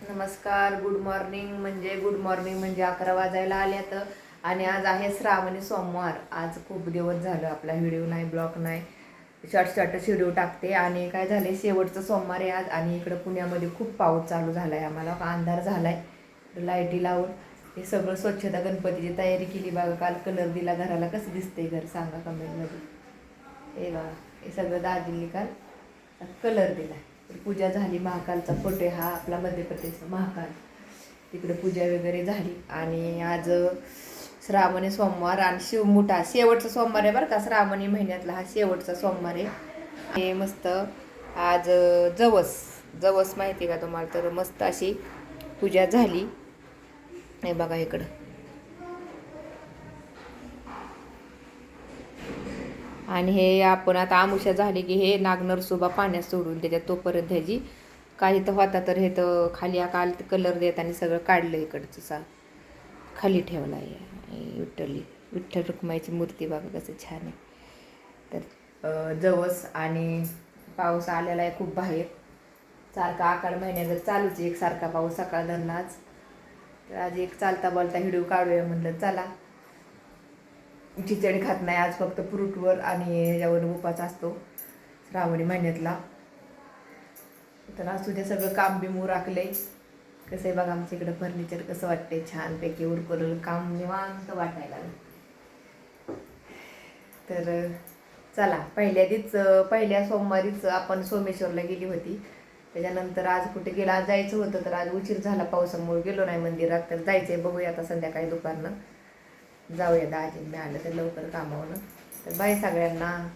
नमस्कार good morning म्हणजे good morning म्हणजे अकरा वाजायला आल्यात आणि आज आहे श्रावणी सोमवार. आज खूप दिवस झालं आपला व्हिडिओ नाही ब्लॉग नाही. शॉर्ट शॉर्टच व्हिडिओ टाकते. आणि काय झाले शेवटचं सोमवार आहे आज. आणि इकडं पुण्यामध्ये खूप पाऊस चालू झाला आहे आम्हाला अंधार झाला आहे लाईटी लावून. हे सगळं स्वच्छता गणपतीची तयारी केली. बघा काल कलर दिला घराला. कसं दिसतंय घर? सांगा कमेंटमध्ये हे बघा हे सगळं दाजींनी काल कलर दिला आहे पूजा झाली महाकालचा फोटो आहे हा आपला मध्य प्रदेशचा महाकाल. तिकडे पूजा वगैरे झाली आणि आज श्रावणी सोमवार आणि शिवमुठा शेवटचा सोमवार आहे बरं का श्रावणी महिन्यातला हा शेवटचा सोमवार आहे. हे मस्त आज जवस. जवस माहिती आहे का तुम्हाला? तर मस्त अशी पूजा झाली. हे बघा इकडं. आणि हे आपण आता आमुष्या झाली की हे नागनरसोबा पाण्यात सोडून त्याच्यात तोपर्यंत ह्याची काही तर होता तर हे तर खाली काल कलर देत आणि सगळं काढलं इकडचं सा. खाली ठेवला आहे. विठ्ठली विठ्ठल रुक्माईची मूर्ती बघा कसं छान आहे. तर जवस आणि पाऊस आलेला आहे खूप बाहेर. सारखा आकाड महिन्यात चालूच आहे एकसारखा पाऊस सकाळ धरणाच. तर आज एक चालता बोलता हिडू काढूया म्हणलं चला. खिचडी खात नाही. आज फक्त फ्रूटवर आणि याच्यावर उपास असतो. श्रावणी महिन्यातला. तर असू दे सगळं काम बिमू राखले कसं आहे बघा आमच्या इकडं फर्निचर कसं वाटतंय? छानपैकी उरकलं काम निवांत वाटायला. तर चला पहिल्यादीच पहिल्या सोमवारीच आपण सोमेश्वरला गेली होती. त्याच्यानंतर आज कुठे गेला? आज जायचं होतं तर आज उशीर झाला. पावसामुळे गेलो नाही मंदिरात. तर जायचंय बघूया आता संध्याकाळी दुपारनं. जाऊया दाजी मी आलं तर लवकर कामावलं तर बाय सगळ्यांना.